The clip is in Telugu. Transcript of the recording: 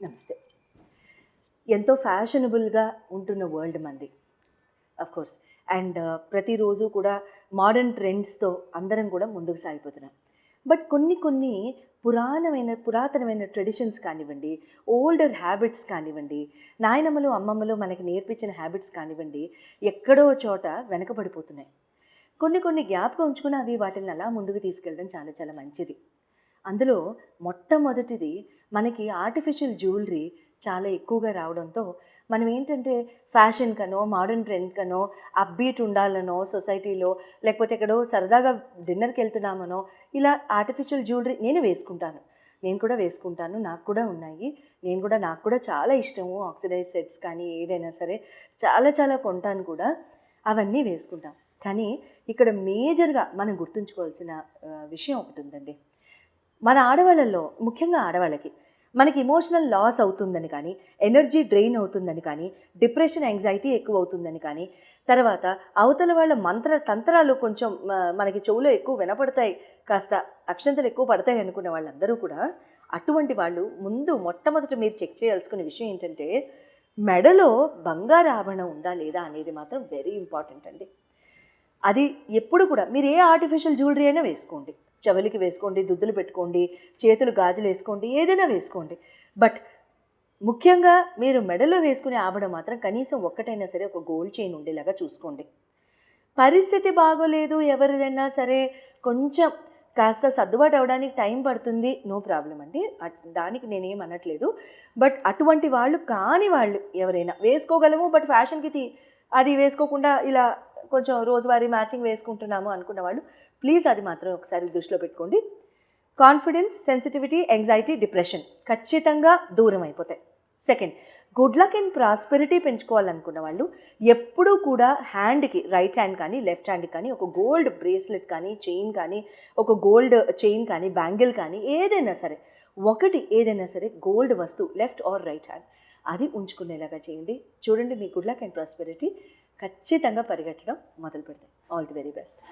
నమస్తే. ఎంతో ఫ్యాషనబుల్గా ఉంటున్న వరల్డ్ మంది కోర్స్ అండ్ uh, ప్రతిరోజు కూడా మోడర్న్ ట్రెండ్స్తో అందరం కూడా ముందుకు సాగిపోతున్నాం. బట్ కొన్ని కొన్ని పురాణమైన పురాతనమైన ట్రెడిషన్స్ కానివ్వండి ఓల్డర్ హ్యాబిట్స్ కానివ్వండి నాయనమ్మలు అమ్మమ్మలు మనకి నేర్పించిన హ్యాబిట్స్ కానివ్వండి ఎక్కడో చోట వెనకబడిపోతున్నాయి. కొన్ని కొన్ని గ్యాప్గా ఉంచుకుని అవి వాటిని అలా ముందుకు తీసుకెళ్ళడం చాలా చాలా మంచిది. అందులో మొట్టమొదటిది మనకి ఆర్టిఫిషియల్ జ్యువెలరీ చాలా ఎక్కువగా రావడంతో మనం ఏంటంటే ఫ్యాషన్ కనో మోడర్న్ ట్రెండ్ కనో అబ్బీట్ ఉండాలనో సొసైటీలో లేకపోతే ఎక్కడో సరదాగా డిన్నర్కి వెళ్తున్నామనో ఇలా ఆర్టిఫిషియల్ జ్యువెలరీ నేను వేసుకుంటాను. నేను కూడా వేసుకుంటాను నాకు కూడా ఉన్నాయి. నేను కూడా నాకు కూడా చాలా ఇష్టము ఆక్సిడైజ్ సెట్స్ కానీ ఏదైనా సరే. చాలా చాలా కొంటాను కూడా. అవన్నీ వేసుకుంటాం. కానీ ఇక్కడ మేజర్గా మనం గుర్తుంచుకోవాల్సిన విషయం ఒకటి ఉందండి మన ఆడవాళ్ళల్లో ముఖ్యంగా ఆడవాళ్ళకి మనకి ఇమోషనల్ లాస్ అవుతుందని కానీ ఎనర్జీ డ్రెయిన్ అవుతుందని కానీ డిప్రెషన్ యాంగ్జైటీ ఎక్కువ అవుతుందని కానీ తర్వాత అవతల వాళ్ళ మంత్ర తంత్రాలు కొంచెం మనకి చెవులో ఎక్కువ వినపడతాయి కాస్త అక్షంతలు ఎక్కువ పడతాయి అనుకున్న వాళ్ళందరూ కూడా అటువంటి వాళ్ళు ముందు మొట్టమొదట మీరు చెక్ చేయాల్సుకునే విషయం ఏంటంటే మెడలో బంగారు ఆభరణం ఉందా లేదా అనేది మాత్రం వెరీ ఇంపార్టెంట్ అండి. అది ఎప్పుడు కూడా మీరు ఏ ఆర్టిఫిషియల్ జ్యువెలరీ అయినా వేసుకోండి. చెవులకి వేసుకోండి దుద్దులు పెట్టుకోండి చేతులు గాజులు వేసుకోండి ఏదైనా వేసుకోండి. బట్ ముఖ్యంగా మీరు మెడలో వేసుకునే ఆభరణం మాత్రం కనీసం ఒక్కటైనా సరే ఒక గోల్డ్ చైన్ ఉండేలాగా చూసుకోండి. పరిస్థితి బాగోలేదు ఎవరిదైనా సరే కొంచెం కాస్త సర్దుబాటు అవడానికి టైం పడుతుంది నో ప్రాబ్లం అండి. అట్- దానికి నేనేం అనట్లేదు. బట్ అటువంటి వాళ్ళు కాని వాళ్ళు ఎవరైనా వేసుకోగలము బట్ ఫ్యాషన్కి అది వేసుకోకుండా ఇలా కొంచెం రోజువారీ మ్యాచింగ్ వేసుకుంటున్నాము అనుకున్న వాళ్ళు ప్లీజ్ అది మాత్రం ఒకసారి దృష్టిలో పెట్టుకోండి. కాన్ఫిడెన్స్ సెన్సిటివిటీ యాంగ్జైటీ డిప్రెషన్ ఖచ్చితంగా దూరం అయిపోతాయి. Second good luck and prosperity పెంచుకోవాలనుకున్న వాళ్ళు ఎప్పుడూ కూడా హ్యాండ్కి రైట్ హ్యాండ్ కానీ లెఫ్ట్ హ్యాండ్ కానీ ఒక గోల్డ్ బ్రేస్లెట్ కానీ చైన్ కానీ ఒక గోల్డ్ చైన్ కానీ బ్యాంగిల్ కానీ ఏదైనా సరే ఒకటి ఏదైనా సరే గోల్డ్ వస్తువు లెఫ్ట్ ఆర్ రైట్ హ్యాండ్ అది ఉంచుకునేలాగా చేయండి. చూడండి మీ గుడ్ లక్ అండ్ ప్రాస్పెరిటీ ఖచ్చితంగా పరిగెట్టడం మొదలు పెడతాయి ఆల్ ది వెరీ బెస్ట్